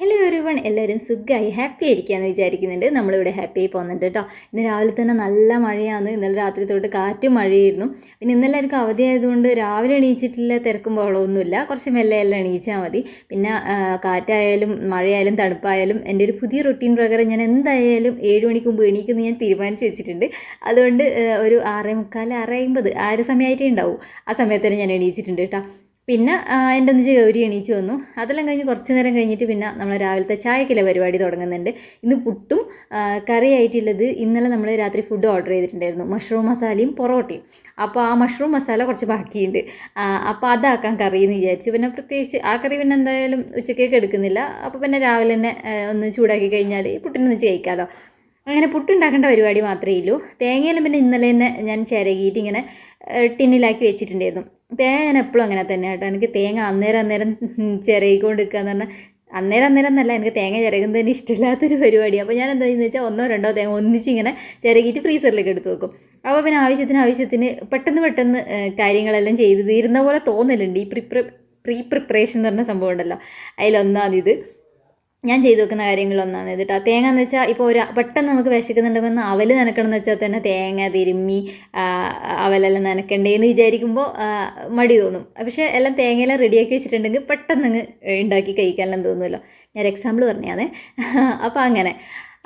Hello every one എല്ലാവരും സുഖമായി happy ആയിരിക്കാമെന്ന് വിചാരിക്കുന്നുണ്ട്. നമ്മളിവിടെ ഹാപ്പി ആയി പോകുന്നുണ്ട് കേട്ടോ ഇന്ന് രാവിലെ തന്നെ നല്ല മഴയാണ്. ഇന്നലെ രാത്രി തൊട്ട് കാറ്റും മഴയായിരുന്നു. പിന്നെ ഇന്നെല്ലാവർക്കും അവധിയായതുകൊണ്ട് രാവിലെ എണീച്ചിട്ടില്ല തിരക്കും ബഹളമൊന്നുമില്ല. കുറച്ച് മെല്ലെ എല്ലാം എണീച്ചാൽ മതി. പിന്നെ കാറ്റായാലും മഴയായാലും തണുപ്പായാലും എന്റെ ഒരു പുതിയ റൊട്ടീൻ പ്രകാരം ഞാൻ എന്തായാലും ഏഴ് മണിക്ക് മുമ്പ് എണീക്കുന്ന ഞാൻ തീരുമാനിച്ചു വെച്ചിട്ടുണ്ട്. അതുകൊണ്ട് ഒരു ആറേ മുക്കാൽ ആറ് അമ്പത് ആ ഒരു സമയമായിട്ടേ ഉണ്ടാവും. ആ സമയത്ത് തന്നെ ഞാൻ എണീച്ചിട്ടുണ്ട് കേട്ടോ പിന്നെ എന്റെ ഒന്നിച്ച് ഗൗരി എണീച്ച് വന്നു. അതെല്ലാം കഴിഞ്ഞ് കുറച്ച് നേരം കഴിഞ്ഞിട്ട് പിന്നെ നമ്മൾ രാവിലത്തെ ചായക്കില പരിപാടി തുടങ്ങുന്നുണ്ട്. ഇന്ന് പുട്ടും കറിയായിട്ടുള്ളത് ഇന്നലെ നമ്മൾ രാത്രി ഫുഡ് ഓർഡർ ചെയ്തിട്ടുണ്ടായിരുന്നു. മഷ്റൂം മസാലയും പൊറോട്ടയും. അപ്പോൾ ആ മഷ്റൂം മസാല കുറച്ച് ബാക്കിയുണ്ട്. അപ്പോൾ അതാക്കാൻ കറി എന്ന് വിചാരിച്ചു. പിന്നെ പ്രത്യേകിച്ച് ആ കറി പിന്നെ എന്തായാലും ഉച്ചക്കേക്ക് എടുക്കുന്നില്ല. അപ്പോൾ പിന്നെ രാവിലെ തന്നെ ഒന്ന് ചൂടാക്കി കഴിഞ്ഞാൽ വെച്ച് കഴിക്കാമല്ലോ അങ്ങനെ പുട്ടുണ്ടാക്കേണ്ട പരിപാടി മാത്രമേ ഉള്ളൂ. തേങ്ങയിലും പിന്നെ ഇന്നലെ തന്നെ ഞാൻ ചിരകിയിട്ട് ഇങ്ങനെ ടിന്നിലാക്കി വെച്ചിട്ടുണ്ടായിരുന്നു. ഞാൻ എപ്പോഴും അങ്ങനെ തന്നെ കേട്ടോ. എനിക്ക് തേങ്ങ അന്നേരം അന്നേരം ചിരകിക്കൊണ്ട് എന്ന് പറഞ്ഞാൽ അന്നേരം അന്നേരം എന്നല്ല എനിക്ക് തേങ്ങ ചിരകുന്നതിന് ഇഷ്ടമില്ലാത്തൊരു പരിപാടി അപ്പോൾ ഞാൻ എന്താ ചെയ്യുന്നത് വെച്ചാൽ ഒന്നോ രണ്ടോ തേങ്ങ ഒന്നിച്ച് ഇങ്ങനെ ചിരകിയിട്ട് ഫ്രീസറിലേക്ക് എടുത്ത് വെക്കും. അപ്പോൾ പിന്നെ ആവശ്യത്തിന് ആവശ്യത്തിന് പെട്ടെന്ന് പെട്ടെന്ന് കാര്യങ്ങളെല്ലാം ചെയ്ത് തീരുന്ന പോലെ തോന്നലുണ്ട്. ഈ പ്രിപ്ര പ്രീ പ്രിപ്പറേഷൻ എന്ന് പറഞ്ഞ സംഭവം ഉണ്ടല്ലോ. അതിലൊന്നാണിത് ഞാൻ ചെയ്തു വെക്കുന്ന കാര്യങ്ങളൊന്നാണ് ഇതിട്ട് തേങ്ങ എന്ന് വെച്ചാൽ ഇപ്പോൾ ഒരു പെട്ടെന്ന് നമുക്ക് വിശക്കുന്നുണ്ടെങ്കിൽ അവൽ നനക്കണം എന്ന് വെച്ചാൽ തന്നെ തേങ്ങ തിരുമ്മി അവലെല്ലാം നനക്കണ്ടേ എന്ന് വിചാരിക്കുമ്പോൾ മടി തോന്നും. പക്ഷേ എല്ലാം തേങ്ങയെല്ലാം റെഡിയാക്കി വെച്ചിട്ടുണ്ടെങ്കിൽ പെട്ടെന്ന് അങ്ങ് ഉണ്ടാക്കി കഴിക്കാനെല്ലാം തോന്നുമല്ലോ ഞാൻ എക്സാമ്പിൾ പറഞ്ഞാണേ. അപ്പോൾ അങ്ങനെ.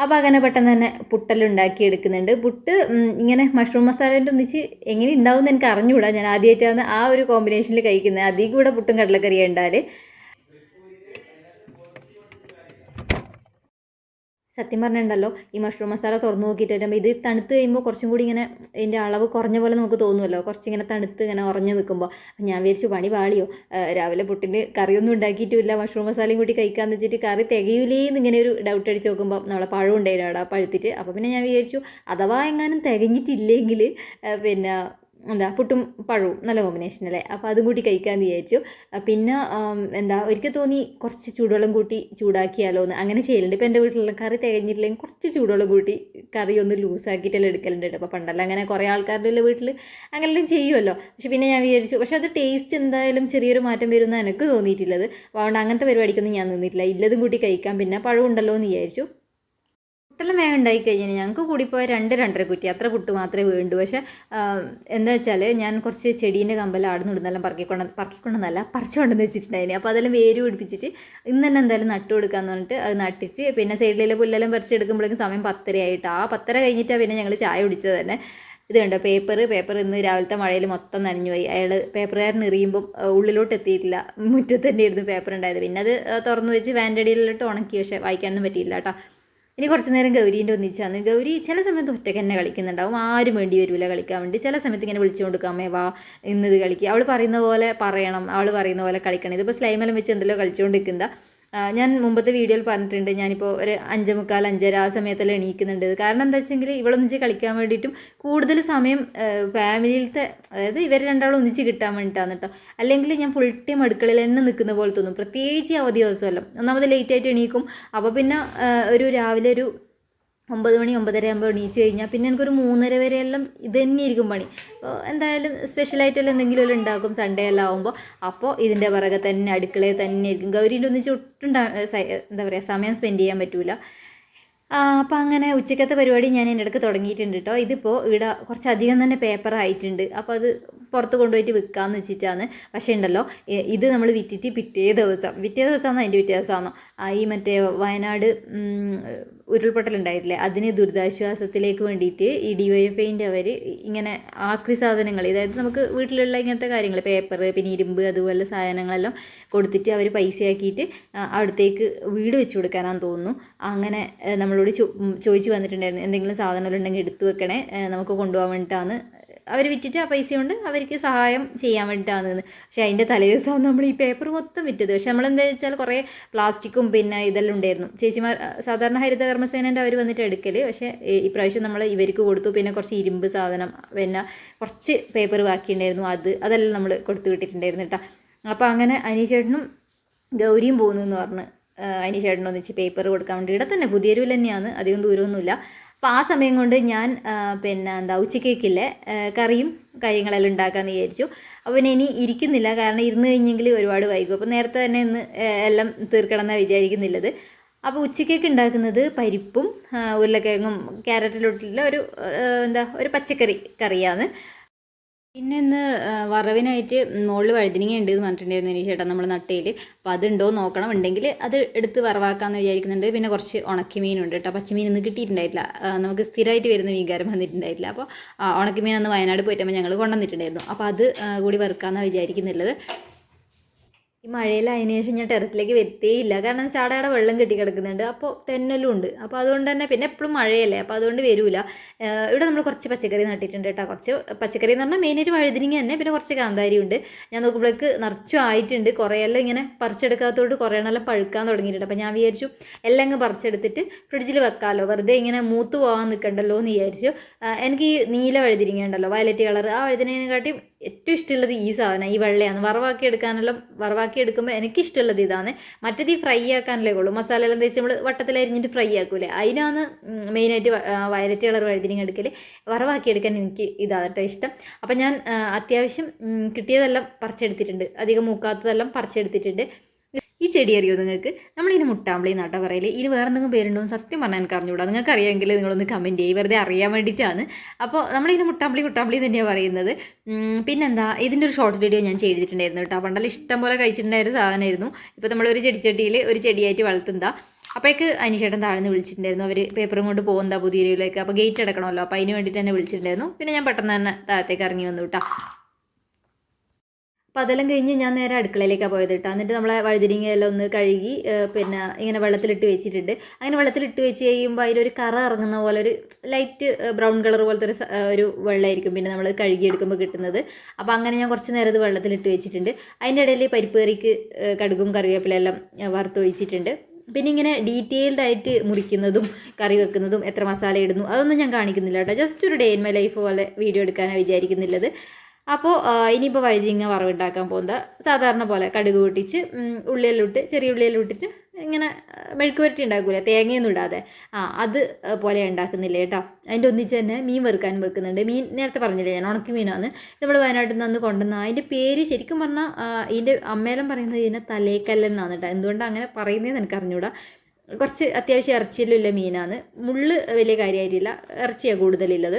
അപ്പോൾ അങ്ങനെ പെട്ടെന്ന് തന്നെ പുട്ടെല്ലാം എടുക്കുന്നുണ്ട്. പുട്ട് ഇങ്ങനെ മഷ്റൂം മസാലേന്റെ ഒന്നിച്ച് എങ്ങനെ ഉണ്ടാവും എന്ന് എനിക്ക് അറിഞ്ഞുകൂടാ ഞാൻ ആദ്യമായിട്ടാണ് ആ ഒരു കോമ്പിനേഷനിൽ കഴിക്കുന്നത്. അധികം കൂടെ പുട്ടും കടലക്കറിയും ഉണ്ടാൽ സത്യം പറഞ്ഞിട്ടുണ്ടല്ലോ ഈ മഷ്റൂം മസാല തുറന്നു നോക്കിയിട്ട് വരുമ്പോൾ ഇത് തണുത്ത് കഴിയുമ്പോൾ കുറച്ചും കൂടി ഇങ്ങനെ ഇതിന്റെ അളവ് കുറഞ്ഞ പോലെ നമുക്ക് തോന്നുമല്ലോ. കുറച്ചിങ്ങനെ തണുത്ത് ഇങ്ങനെ ഉറഞ്ഞു നിൽക്കുമ്പോൾ ഞാൻ വിചാരിച്ചു പണി പാളിയോ. രാവിലെ പുട്ടിന് കറിയൊന്നും ഉണ്ടാക്കിയിട്ടുമില്ല മഷ്റൂം മസാലയും കൂടി കഴിക്കാമെന്ന് വെച്ചിട്ട് കറി തികയൂലേന്ന് ഇങ്ങനെ ഒരു ഡൗട്ട് അടിച്ച് നോക്കുമ്പോൾ നമ്മളെ പഴം ഉണ്ടായിരുന്നു അവിടെ പഴുത്തിട്ട്. അപ്പോൾ പിന്നെ ഞാൻ വിചാരിച്ചു അഥവാ എങ്ങാനും തികഞ്ഞിട്ടില്ലെങ്കിൽ പിന്നെ എന്താ പുട്ടും പഴവും നല്ല കോമ്പിനേഷൻ അല്ലേ? അപ്പോൾ അതും കൂട്ടി കഴിക്കാമെന്ന് വിചാരിച്ചു. പിന്നെ എന്താ ഒരിക്കൽ തോന്നി കുറച്ച് ചൂടുവെള്ളം കൂട്ടി ചൂടാക്കിയാലോ എന്ന് അങ്ങനെ ചെയ്യലുണ്ട്. ഇപ്പോൾ എന്റെ വീട്ടിലുള്ള കറി തികഞ്ഞിട്ടില്ലെങ്കിൽ കുറച്ച് ചൂടുവെള്ളം കൂട്ടി കറി ഒന്ന് ലൂസാക്കിയിട്ടെല്ലാം എടുക്കലുണ്ട് അപ്പോൾ പണ്ടല്ല അങ്ങനെ കുറേ ആൾക്കാരുടെ വീട്ടിൽ അങ്ങനെല്ലാം ചെയ്യുമല്ലോ പക്ഷെ പിന്നെ ഞാൻ വിചാരിച്ചു പക്ഷെ അത് ടേസ്റ്റ് എന്തായാലും ചെറിയൊരു മാറ്റം വരുമെന്ന് എനിക്ക് തോന്നിയിട്ടുള്ളത്. അതുകൊണ്ട് അങ്ങനത്തെ പരിപാടിക്കൊന്നും ഞാൻ നിന്നിട്ടില്ല. ഇല്ലതും കൂട്ടി കഴിക്കാം. പിന്നെ പഴം ഉണ്ടല്ലോ എന്ന് വിചാരിച്ചു. പുട്ടെല്ലാം വേഗം ഉണ്ടായി കഴിഞ്ഞാൽ ഞങ്ങൾക്ക് കൂടിപ്പോയ രണ്ട് രണ്ടര കുറ്റി അത്ര പുട്ട് മാത്രമേ വേണ്ടൂ. പക്ഷേ എന്താ വെച്ചാൽ ഞാൻ കുറച്ച് ചെടീന്റെ കമ്പെല്ലാം ആടുന്ന് ഇടുന്നെല്ലാം പറക്കിക്കൊണ്ട് പറക്കിക്കൊണ്ടെന്നല്ല പറിച്ചുകൊണ്ടെന്ന് വെച്ചിട്ടുണ്ടായിരുന്നു അപ്പോൾ അതെല്ലാം വേര് പിടിപ്പിച്ചിട്ട് ഇന്ന് തന്നെ എന്തായാലും നട്ടു കൊടുക്കാമെന്ന് പറഞ്ഞിട്ട് അത് നട്ടിട്ട് പിന്നെ സൈഡിലെ പുല്ലെല്ലാം പറിച്ചെടുക്കുമ്പോഴേക്കും സമയം പത്തരയായിട്ട്. ആ പത്തര കഴിഞ്ഞിട്ടാണ് പിന്നെ ഞങ്ങൾ ചായ കുടിച്ചത് തന്നെ. ഇത് കണ്ടോ പേപ്പർ പേപ്പർ ഇന്ന് രാവിലത്തെ മഴയിൽ മൊത്തം നനഞ്ഞു പോയി. അയാൾ പേപ്പറുകാരൻ എറിയുമ്പം ഉള്ളിലോട്ട് എത്തിയിട്ടില്ല. മുറ്റത്തന്നെ തന്നെയായിരുന്നു പേപ്പർ ഉണ്ടായത് പിന്നെ അത് തുറന്നു വെച്ച് വാൻഡടിയിലിട്ട് ഉണക്കി പക്ഷേ വായിക്കാനൊന്നും പറ്റിയില്ല കേട്ടോ. ഇനി കുറച്ച് നേരം ഗൗരീന്റെ ഒന്നിച്ചാണ് ഗൗരി ചില സമയത്ത് ഒറ്റയ്ക്ക് തന്നെ കളിക്കുന്നുണ്ടാവും. ആരും വേണ്ടി വരില്ല കളിക്കാൻ വേണ്ടി. ചില സമയത്ത് ഇങ്ങനെ വിളിച്ചു കൊടുക്കാം അമ്മേ വാ ഇന്നത് കളിക്കുക അവൾ പറയുന്ന പോലെ പറയണം. അവൾ പറയുന്ന പോലെ കളിക്കണം. ഇതിപ്പോൾ സ്ലൈമെല്ലാം വെച്ച് എന്തെല്ലോ കളിച്ചുകൊണ്ടിരിക്കുന്ന ഞാൻ മുമ്പത്തെ വീഡിയോയിൽ പറഞ്ഞിട്ടുണ്ട് ഞാനിപ്പോൾ ഒരു അഞ്ചേ മുക്കാൽ അഞ്ചര ആ സമയത്തെല്ലാം എണീക്കുന്നുണ്ട്. കാരണം എന്താ വെച്ചെങ്കിൽ ഇവളൊന്നിച്ച് കളിക്കാൻ വേണ്ടിയിട്ടും കൂടുതൽ സമയം ഫാമിലിയിലത്തെ അതായത് ഇവർ രണ്ടാളും ഒന്നിച്ച് കിട്ടാൻ വേണ്ടിയിട്ടാണ് കേട്ടോ അല്ലെങ്കിൽ ഞാൻ ഫുൾ ടൈം അടുക്കളയിൽ തന്നെ നിൽക്കുന്ന പോലെ തോന്നും. പ്രത്യേകിച്ച് അവധി ദിവസമല്ലോ. ഒന്നാമത് ലേറ്റ് ആയിട്ട് എണീക്കും. അപ്പോൾ പിന്നെ ഒരു രാവിലെ ഒരു ഒമ്പത് മണി ഒമ്പതര ആകുമ്പോൾ എണീച്ച് കഴിഞ്ഞാൽ പിന്നെ എനിക്കൊരു മൂന്നര വരെയെല്ലാം ഇത് തന്നെ ഇരിക്കും പണി എന്തായാലും സ്പെഷ്യലായിട്ടെല്ലാം എന്തെങ്കിലും എല്ലാം ഉണ്ടാക്കും സൺഡേ എല്ലാം ആകുമ്പോൾ അപ്പോൾ ഇതിന്റെ പുറകെ തന്നെ അടുക്കളയിൽ തന്നെ ആയിരിക്കും. ഗൗരീന്റെ ഒന്നിച്ച് ഒട്ടും എന്താ പറയുക സമയം സ്പെൻഡ് ചെയ്യാൻ പറ്റില്ല അപ്പോൾ അങ്ങനെ ഉച്ചക്കത്തെ പരിപാടി ഞാൻ എന്റെ ഇടയ്ക്ക് തുടങ്ങിയിട്ടുണ്ട് കേട്ടോ ഇതിപ്പോൾ ഇവിടെ കുറച്ചധികം തന്നെ പേപ്പർ ആയിട്ടുണ്ട്. അപ്പോൾ അത് പുറത്ത് കൊണ്ടുപോയിട്ട് വിൽക്കാമെന്ന് വെച്ചിട്ടാണ്. പക്ഷേ ഉണ്ടല്ലോ ഇത് നമ്മൾ വിറ്റിട്ട് പിറ്റേ ദിവസം പിറ്റേ ദിവസമാണോ അതിന്റെ പിറ്റേ ദിവസമാണോ? ഈ മറ്റേ വയനാട് ഉരുൾപൊട്ടലുണ്ടായിട്ടില്ലേ? അതിന് ദുരിതാശ്വാസത്തിലേക്ക് വേണ്ടിയിട്ട് ഈ ഡി വൈ എഫ് ഐന്റെ അവർ ഇങ്ങനെ ആക്രി സാധനങ്ങൾ അതായത് നമുക്ക് വീട്ടിലുള്ള ഇങ്ങനത്തെ കാര്യങ്ങൾ പേപ്പർ പിന്നെ ഇരുമ്പ് അതുപോലെ സാധനങ്ങളെല്ലാം കൊടുത്തിട്ട് അവർ പൈസയാക്കിയിട്ട് അവിടത്തേക്ക് വീട് വെച്ച് കൊടുക്കാനാണെന്ന് തോന്നുന്നു. അങ്ങനെ നമ്മളോട് ചോദിച്ച് വന്നിട്ടുണ്ടായിരുന്നു എന്തെങ്കിലും സാധനങ്ങളുണ്ടെങ്കിൽ എടുത്തു വെക്കണേ നമുക്ക് കൊണ്ടുപോകാൻ വേണ്ടിയിട്ടാണ് അവർ വിറ്റിട്ട് ആ പൈസ കൊണ്ട് അവർക്ക് സഹായം ചെയ്യാൻ വേണ്ടിയിട്ടാണ് പക്ഷേ അതിന്റെ തലേദിവസമാണ് നമ്മൾ ഈ പേപ്പർ മൊത്തം വിറ്റത്. പക്ഷെ നമ്മളെന്താ വെച്ചാൽ കുറേ പ്ലാസ്റ്റിക്കും പിന്നെ ഇതെല്ലാം ഉണ്ടായിരുന്നു. ചേച്ചിമാർ സാധാരണ ഹരിത കർമ്മസേനേന്റെ അവർ വന്നിട്ട് എടുക്കൽ പക്ഷേ ഇപ്രാവശ്യം നമ്മൾ ഇവർക്ക് കൊടുത്തു. പിന്നെ കുറച്ച് ഇരുമ്പ് സാധനം പിന്നെ കുറച്ച് പേപ്പർ ബാക്കിയുണ്ടായിരുന്നു. അത് അതെല്ലാം നമ്മൾ കൊടുത്തു വിട്ടിട്ടുണ്ടായിരുന്നു കേട്ടോ. അപ്പോൾ അങ്ങനെ അനീഷേട്ടനും ഗൗരിയും പോകുന്നു എന്ന് പറഞ്ഞ് അനീഷേട്ടനൊന്നിച്ച് പേപ്പർ കൊടുക്കാൻ വേണ്ടി ഇവിടെ തന്നെ പുതിയൊരു തന്നെയാണ്. അധികം ദൂരമൊന്നുമില്ല. അപ്പോൾ ആ സമയം കൊണ്ട് ഞാൻ പിന്നെ എന്താ ഉച്ചക്കേക്കില്ലേ കറിയും കാര്യങ്ങളെല്ലാം ഉണ്ടാക്കാമെന്ന് വിചാരിച്ചു. അപ്പോൾ പിന്നെ ഇനി ഇരിക്കുന്നില്ല കാരണം ഇരുന്ന് കഴിഞ്ഞെങ്കിൽ ഒരുപാട് വൈകും. അപ്പോൾ നേരത്തെ തന്നെ ഇന്ന് എല്ലാം തീർക്കണം എന്നാണ് വിചാരിക്കുന്നില്ലത് അപ്പോൾ ഉച്ചക്കേക്ക് ഉണ്ടാക്കുന്നത് പരിപ്പും ഉരുളക്കിഴങ്ങും ക്യാരറ്റിലോട്ടുള്ള ഒരു എന്താ ഒരു പച്ചക്കറി കറിയാണ്. പിന്നെ ഇന്ന് വറവിനായിട്ട് മുകളിൽ വഴുതിനിങ്ങ ഉണ്ട് എന്ന് പറഞ്ഞിട്ടുണ്ടായിരുന്നു ചേട്ടാ നമ്മൾ നട്ടയിൽ അപ്പോൾ അതുണ്ടോ നോക്കണം. ഉണ്ടെങ്കിൽ അത് എടുത്ത് വറവാക്കാമെന്ന് വിചാരിക്കുന്നുണ്ട്. പിന്നെ കുറച്ച് ഉണക്കിമീനുണ്ട് കേട്ടോ. പച്ചമീൻ ഇന്ന് കിട്ടിയിട്ടുണ്ടായിട്ടില്ല. നമുക്ക് സ്ഥിരമായിട്ട് വരുന്ന മീൻകാരം വന്നിട്ടുണ്ടായിട്ടില്ല. അപ്പോൾ ഉണക്കിമീൻ അന്ന് വയനാട് പോയിട്ട് ഞങ്ങൾ കൊണ്ടുവന്നിട്ടുണ്ടായിരുന്നു. അപ്പോൾ അത് കൂടി വറുക്കാമെന്നാണ് വിചാരിക്കുന്നുള്ളത്. ഈ മഴയിലായതിനു ശേഷം ഞാൻ ടെറസിലേക്ക് വരുത്തേയില്ല. കാരണം ചാടയുടെ വെള്ളം കെട്ടി കിടക്കുന്നുണ്ട്. അപ്പോൾ തെന്നലും ഉണ്ട് അപ്പോൾ അതുകൊണ്ട് തന്നെ പിന്നെ എപ്പോഴും മഴയല്ലേ? അപ്പോൾ അതുകൊണ്ട് വരൂല. ഏഹ് ഇവിടെ നമ്മൾ കുറച്ച് പച്ചക്കറി നട്ടിട്ടുണ്ട് കേട്ടോ. കുറച്ച് പച്ചക്കറി എന്ന് പറഞ്ഞാൽ മെയിനായിട്ട് വഴുതിരിങ്ങ തന്നെ. പിന്നെ കുറച്ച് കാന്താരി ഉണ്ട് ഞാൻ നോക്കുമ്പോഴേക്ക് നിറച്ചും ആയിട്ടുണ്ട്. കുറേയെല്ലാം ഇങ്ങനെ പറിച്ചെടുക്കാത്തതുകൊണ്ട് കുറേ എണ്ണം പഴുക്കാൻ തുടങ്ങിയിട്ടുണ്ട്. അപ്പോൾ ഞാൻ വിചാരിച്ചു എല്ലാം അങ്ങ് പറിച്ചെടുത്തിട്ട് ഫ്രിഡ്ജിൽ വെക്കാമല്ലോ വെറുതെ ഇങ്ങനെ മൂത്ത് പോകാൻ നിൽക്കണ്ടല്ലോ എന്ന് വിചാരിച്ചു എനിക്ക് ഈ നീല വഴുതിരിങ്ങ ഉണ്ടല്ലോ. വയലറ്റ് കളർ ആ വഴുതിനേക്കാട്ടി ഏറ്റവും ഇഷ്ടമുള്ളത് ഈ സാധനം ഈ വെള്ളയാണ്. വറവാക്കി എടുക്കാനെല്ലാം വറവാക്കി എടുക്കുമ്പോൾ എനിക്ക് ഇഷ്ടമുള്ളത് ഇതാണ്. മറ്റേത് ഈ ഫ്രൈ ആക്കാനല്ലേ ഉള്ളൂ. മസാല എല്ലാം തേച്ച് നമ്മൾ വട്ടത്തിൽ അരിഞ്ഞിട്ട് ഫ്രൈ ആക്കൂലേ? അതിനാണ് മെയിനായിട്ട് വയലറ്റ് കളർ വഴുതിരിങ്ങ എടുക്കൽ വറവാക്കി എടുക്കാൻ എനിക്ക് ഇതാണ് കേട്ടോ ഇഷ്ടം. അപ്പം ഞാൻ അത്യാവശ്യം കിട്ടിയതെല്ലാം പറിച്ചെടുത്തിട്ടുണ്ട്. അധികം മൂക്കാത്തതെല്ലാം പറിച്ചെടുത്തിട്ടുണ്ട്. ഈ ചെടി അറിയോ നിങ്ങൾക്ക്? നമ്മളിതിന് മുട്ടാമ്പളി എന്നാട്ടാ പറയൽ. ഇനി വേറെ എന്തെങ്കിലും പേരുണ്ടോ സത്യം പറഞ്ഞാൽ എനിക്ക് അറിഞ്ഞുകൂടാ നിങ്ങൾക്ക് അറിയാമെങ്കിൽ നിങ്ങളൊന്ന് കമന്റ് ചെയ്യും. വെറുതെ അറിയാൻ വേണ്ടിയിട്ടാണ്. അപ്പോൾ നമ്മളിതിന് മുട്ടാമ്പളി കുട്ടാമ്പളി തന്നെയാണ് പറയുന്നത്. പിന്നെന്താ? ഇതിന്റെ ഒരു ഷോർട്ട് വീഡിയോ ഞാൻ ചെയ്തിട്ടുണ്ടായിരുന്നു കേട്ടോ. പണ്ടെല്ലാം ഇഷ്ടം പോലെ കഴിച്ചിട്ടുണ്ടായിരുന്ന സാധനമായിരുന്നു. ഇപ്പോൾ നമ്മളൊരു ചെടിച്ചട്ടിയിൽ ഒരു ചെടിയായിട്ട് വളർത്തുന്നതാ. അപ്പോഴേക്ക് അനിഷേട്ടൻ താഴ്ന്ന് വിളിച്ചിട്ടുണ്ടായിരുന്നു. അവർ പേപ്പറും കൊണ്ട് പോകുന്നതാ രീതിയിലേക്ക് അപ്പോൾ ഗേറ്റ് അടക്കണമല്ലോ. അപ്പോൾ അതിന് വേണ്ടിയിട്ട് തന്നെ വിളിച്ചിട്ടുണ്ടായിരുന്നു. പിന്നെ ഞാൻ പെട്ടെന്ന് തന്നെ താഴത്തേക്ക് ഇറങ്ങി വന്നു കേട്ടോ. അപ്പോൾ അതെല്ലാം കഴിഞ്ഞ് ഞാൻ നേരെ അടുക്കളയിലേക്കാണ് പോയത് കേട്ടോ എന്നിട്ട് നമ്മളെ വഴുതിരിങ്ങയെല്ലാം ഒന്ന് കഴുകി പിന്നെ ഇങ്ങനെ വെള്ളത്തിലിട്ട് വെച്ചിട്ടുണ്ട്. അങ്ങനെ വെള്ളത്തിലിട്ട് വെച്ച് കഴിയുമ്പോൾ അതിലൊരു കറ ഇറങ്ങുന്ന പോലെ ഒരു ലൈറ്റ് ബ്രൗൺ കളർ പോലത്തെ ഒരു ഒരു വെള്ളമായിരിക്കും പിന്നെ നമ്മൾ കഴുകിയെടുക്കുമ്പോൾ കിട്ടുന്നത്. അപ്പോൾ അങ്ങനെ ഞാൻ കുറച്ച് നേരം ഇത് വെള്ളത്തിലിട്ട് വെച്ചിട്ടുണ്ട്. അതിന്റെ ഇടയിൽ പരിപ്പ് കറിക്ക് കടുകും കറിവേപ്പിലെല്ലാം വറുത്തൊഴിച്ചിട്ടുണ്ട്. പിന്നെ ഇങ്ങനെ ഡീറ്റെയിൽഡ് ആയിട്ട് മുറിക്കുന്നതും കറി വെക്കുന്നതും എത്ര മസാല ഇടുന്നു അതൊന്നും ഞാൻ കാണിക്കുന്നില്ല കേട്ടോ ജസ്റ്റ് ഒരു ഡേ ഇൻ മൈ ലൈഫ് പോലെ വീഡിയോ എടുക്കാനാണ് വിചാരിക്കുന്നുള്ളത് അപ്പോൾ ഇനിയിപ്പോൾ വഴുതിരിങ്ങ വറവുണ്ടാക്കാൻ പോകുന്നത്. സാധാരണ പോലെ കടുക് പൊട്ടിച്ച് ഉം, ഉള്ളിയെല്ലാം ഇട്ട് ചെറിയ ഉള്ളിയെല്ലാം ഇട്ടിട്ട് ഇങ്ങനെ ആ, മെഴുക്ക് പുരട്ടി ഉണ്ടാക്കില്ല തേങ്ങയൊന്നും ഇടാതെ. ആ അത് പോലെ ഉണ്ടാക്കുന്നില്ല കേട്ടോ അതിന്റെ ഒന്നിച്ച് തന്നെ മീൻ വെറുക്കാൻ വെക്കുന്നുണ്ട്. മീൻ നേരത്തെ പറഞ്ഞില്ലേ ഞാൻ ഉണക്കി മീനാണ് നമ്മൾ വയനാട്ടിൽ നിന്ന് കൊണ്ടുവന്ന അതിന്റെ പേര് ശരിക്കും പറഞ്ഞാൽ ഇതിന്റെ അമ്മേലം പറയുന്നത് ഇതിനെ തലേക്കല്ലെന്നാണ് കേട്ടോ എന്തുകൊണ്ടാണ് അങ്ങനെ പറയുന്നതെന്ന് എനിക്ക് അറിഞ്ഞൂടാ കുറച്ച് അത്യാവശ്യം ഇറച്ചിയിലുള്ള മീനാണ്. മുള്ള് വലിയ കാര്യമായിട്ടില്ല. ഇറച്ചിയാണ് കൂടുതലുള്ളത്.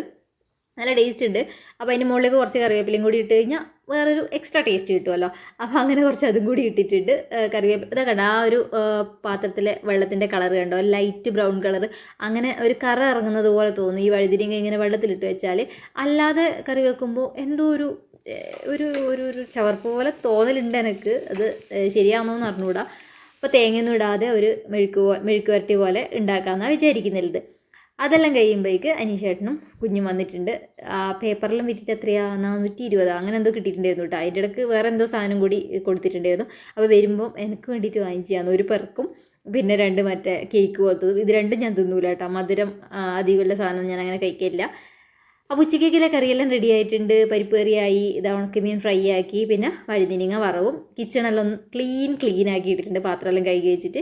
നല്ല ടേസ്റ്റ് ഉണ്ട്. അപ്പോൾ അതിന്റെ മുകളിലേക്ക് കുറച്ച് കറിവേപ്പിലയും കൂടി ഇട്ട് കഴിഞ്ഞാൽ വേറൊരു എക്സ്ട്രാ ടേസ്റ്റ് കിട്ടുമല്ലോ അപ്പോൾ അങ്ങനെ കുറച്ച് അതും കൂടി ഇട്ടിട്ടുണ്ട്. കറിവേപ്പില ഇതാ കണ്ട ആ ഒരു പാത്രത്തിലെ വെള്ളത്തിന്റെ കളർ കണ്ടോ? ലൈറ്റ് ബ്രൗൺ കളർ അങ്ങനെ ഒരു കറ ഇറങ്ങുന്നത് പോലെ തോന്നും. ഈ വഴുതിരിങ്ങ ഇങ്ങനെ വെള്ളത്തിലിട്ട് വെച്ചാൽ അല്ലാതെ കറി വെക്കുമ്പോൾ എന്തോ ഒരു ഒരു ഒരു ഒരു ചവർപ്പ് പോലെ തോന്നലുണ്ട് എനിക്ക്. അത് ഏഹ്, ശരിയാണോ എന്ന് അറിഞ്ഞുകൂടാ. അപ്പോൾ തേങ്ങയൊന്നും ഇടാതെ ഒരു മെഴുക്ക് മെഴുക്ക് വരട്ടി പോലെ ഉണ്ടാക്കാമെന്നാണ് വിചാരിക്കുന്നുള്ളത് അതെല്ലാം കഴിയുമ്പോഴേക്ക് അനീഷേട്ടനും കുഞ്ഞും വന്നിട്ടുണ്ട്. ആ പേപ്പറിലും വിറ്റിട്ട് എത്രയാ? നാനൂറ്റി ഇരുപതോ അങ്ങനെ എന്തോ കിട്ടിയിട്ടുണ്ടായിരുന്നു കേട്ടോ. അതിന്റെ ഇടയ്ക്ക് വേറെ എന്തോ സാധനം കൂടി കൊടുത്തിട്ടുണ്ടായിരുന്നു. അപ്പോൾ വരുമ്പോൾ എനിക്ക് വേണ്ടിയിട്ട് വാങ്ങിച്ചതാണ് ഒരു പെർക്കും പിന്നെ രണ്ട് മറ്റേ കേക്ക് പോലത്തതും ഇത്. രണ്ടും ഞാൻ തിന്നൂല കേട്ടോ. മധുരം അധികമുള്ള സാധനം ഞാൻ അങ്ങനെ കഴിക്കില്ല അപ്പോൾ ഉച്ചക്കേക്കിലെ കറിയെല്ലാം റെഡി ആയിട്ടുണ്ട്. പരിപ്പ് കറിയായി ഇതാ ഉണക്കമീൻ ഫ്രൈ ആക്കി പിന്നെ വഴുതിനിങ്ങ വറവും കിച്ചണെല്ലാം ഒന്ന് ക്ലീൻ ക്ലീൻ ആക്കി ഇട്ടിട്ടുണ്ട് പാത്രമെല്ലാം കഴുകി വെച്ചിട്ട്.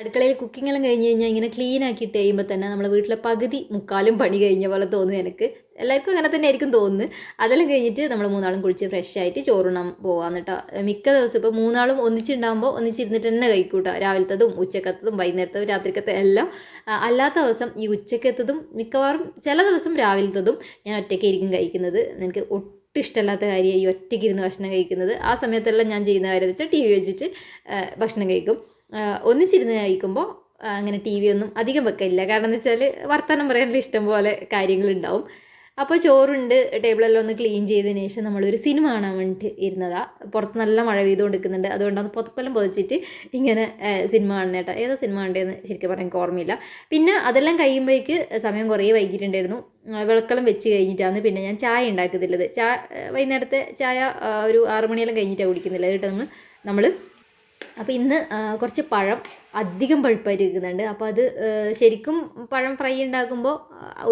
അടുക്കളയിൽ കുക്കിംഗ് എല്ലാം കഴിഞ്ഞ് കഴിഞ്ഞാൽ ഇങ്ങനെ ക്ലീൻ ആക്കിയിട്ട് കഴിയുമ്പോൾ തന്നെ നമ്മളെ വീട്ടിലെ പകുതി മുക്കാലും പണി കഴിഞ്ഞ പോലെ തോന്നുന്നു എനിക്ക്. എല്ലാവർക്കും അങ്ങനെ തന്നെ ആയിരിക്കും തോന്നുന്നു. അതെല്ലാം കഴിഞ്ഞിട്ട് നമ്മൾ മൂന്നാളും കുളിച്ച് ഫ്രഷ് ആയിട്ട് ചോറുണ്ണാൻ പോകാം കേട്ടോ മിക്ക ദിവസം ഇപ്പോൾ മൂന്നാളും ഒന്നിച്ചുണ്ടാകുമ്പോൾ ഒന്നിച്ചിരുന്നിട്ട് തന്നെ കഴിക്കൂട്ടോ. രാവിലത്തതും ഉച്ചക്കത്തതും വൈകുന്നേരത്തതും രാത്രിക്കത്തെ എല്ലാം. അല്ലാത്ത ദിവസം ഈ ഉച്ചക്കത്തതും മിക്കവാറും ചില ദിവസം രാവിലത്തതും ഞാൻ ഒറ്റയ്ക്കായിരിക്കും കഴിക്കുന്നത്. എനിക്ക് ഒട്ടും ഇഷ്ടമല്ലാത്ത കാര്യമായി ഒറ്റയ്ക്ക് ഇരുന്ന് ഭക്ഷണം കഴിക്കുന്നത്. ആ സമയത്തെല്ലാം ഞാൻ ചെയ്യുന്ന കാര്യം വെച്ചാൽ ടി വി വെച്ചിട്ട് ഭക്ഷണം കഴിക്കും. ഒന്നിച്ചിരുന്ന് കഴിക്കുമ്പോൾ അങ്ങനെ ടി വി ഒന്നും അധികം വെക്കില്ല കാരണം എന്ന് വെച്ചാൽ വർത്തമാനം പറയാനുള്ള ഇഷ്ടം പോലെ കാര്യങ്ങളുണ്ടാവും. അപ്പോൾ ചോറുണ്ട് ടേബിളെല്ലാം ഒന്ന് ക്ലീൻ ചെയ്തതിന് ശേഷം നമ്മളൊരു സിനിമ കാണാൻ വേണ്ടിയിട്ട് ഇരുന്നതാ. പുറത്ത് നല്ല മഴ പെയ്തുകൊണ്ടിരിക്കുന്നുണ്ട്. അതുകൊണ്ടാണ് പുതപ്പെല്ലാം പൊതിച്ചിട്ട് ഇങ്ങനെ സിനിമ കാണുന്നേട്ടാ ഏതാ സിനിമ കണ്ടതെന്ന് ശരിക്കും പറയാൻ ഓർമ്മയില്ല. പിന്നെ അതെല്ലാം കഴിയുമ്പോഴേക്ക് സമയം കുറേ വൈകിട്ടുണ്ടായിരുന്നു വിളക്കെല്ലാം വെച്ച് കഴിഞ്ഞിട്ടാണ് പിന്നെ ഞാൻ ചായ ഉണ്ടാക്കുന്നില്ലത് ചായ വൈകുന്നേരത്തെ ചായ ഒരു ആറുമണിയെല്ലാം കഴിഞ്ഞിട്ടാണ് കുടിക്കുന്നില്ല കേട്ടോ നമ്മൾ നമ്മൾ അപ്പോൾ ഇന്ന് കുറച്ച് പഴം അധികം പഴുപ്പായിട്ട് ഇരിക്കുന്നുണ്ട് അപ്പോൾ അത് ശരിക്കും പഴം ഫ്രൈ ഉണ്ടാക്കുമ്പോൾ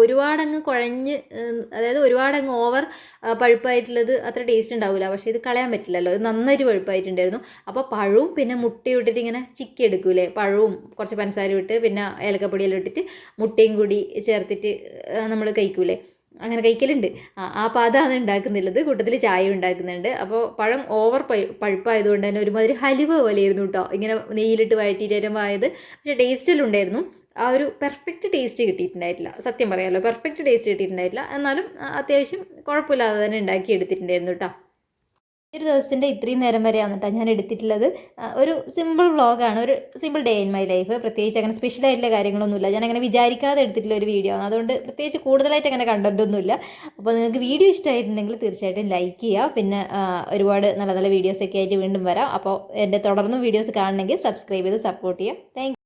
ഒരുപാടങ്ങ് കുഴഞ്ഞ് അതായത് ഒരുപാടങ്ങ് ഓവർ പഴുപ്പായിട്ടുള്ളത് അത്ര ടേസ്റ്റ് ഉണ്ടാവില്ല പക്ഷേ ഇത് കളയാൻ പറ്റില്ലല്ലോ. ഇത് നന്നായിട്ട് പഴുപ്പായിട്ടുണ്ടായിരുന്നു. അപ്പോൾ പഴവും പിന്നെ മുട്ടയും ഇട്ടിട്ട് ഇങ്ങനെ ചിക്കി എടുക്കൂലേ? പഴവും കുറച്ച് പഞ്ചസാര ഇട്ട് പിന്നെ ഏലക്കപ്പൊടിയെല്ലാം ഇട്ടിട്ട് മുട്ടയും കൂടി ചേർത്തിട്ട് നമ്മൾ കഴിക്കൂലേ? അങ്ങനെ കഴിക്കലുണ്ട്. ആ അതാണ് ഉണ്ടാക്കുന്നുള്ളത്. കൂട്ടത്തിൽ ചായ ഉണ്ടാക്കുന്നുണ്ട്. അപ്പോൾ പഴം ഓവർ പഴു പഴുപ്പായതുകൊണ്ട് തന്നെ ഒരുമാതിരി ഹലുവ പോലെയായിരുന്നു കേട്ടോ ഇങ്ങനെ നെയ്യിലിട്ട് വഴറ്റിയിട്ട് ആയത് പക്ഷേ ടേസ്റ്റെല്ലാം ഉണ്ടായിരുന്നു. ആ ഒരു പെർഫെക്റ്റ് ടേസ്റ്റ് കിട്ടിയിട്ടുണ്ടായിട്ടില്ല. സത്യം പറയാമല്ലോ പെർഫെക്റ്റ് ടേസ്റ്റ് കിട്ടിയിട്ടുണ്ടായിട്ടില്ല. എന്നാലും അത്യാവശ്യം കുഴപ്പമില്ലാതെ തന്നെ ഉണ്ടാക്കി എടുത്തിട്ടുണ്ടായിരുന്നു കേട്ടോ ഒരു ദിവസത്തിന്റെ ഇത്രയും നേരം വരെ വന്നിട്ടാണ് ഞാൻ എടുത്തിട്ടുള്ളത്. ഒരു സിമ്പിൾ വ്ളോഗാണ് ഒരു simple day in my life പ്രത്യേകിച്ച് അങ്ങനെ സ്പെഷ്യൽ ആയിട്ടുള്ള കാര്യങ്ങളൊന്നുമില്ല. ഞാൻ അങ്ങനെ വിചാരിക്കാതെ എടുത്തിട്ടുള്ള ഒരു വീഡിയോ ആണ്. അതുകൊണ്ട് പ്രത്യേകിച്ച് കൂടുതലായിട്ട് അങ്ങനെ കണ്ടൊന്നുമില്ല അപ്പോൾ നിങ്ങൾക്ക് വീഡിയോ ഇഷ്ടമായിട്ടുണ്ടെങ്കിൽ തീർച്ചയായിട്ടും ലൈക്ക് ചെയ്യുക. പിന്നെ ഒരുപാട് നല്ല നല്ല വീഡിയോസൊക്കെ ആയിട്ട് വീണ്ടും വരാം. അപ്പോൾ എന്റെ തുടർന്നും വീഡിയോസ് കാണണമെങ്കിൽ സബ്സ്ക്രൈബ് ചെയ്ത് സപ്പോർട്ട് ചെയ്യുക. താങ്ക്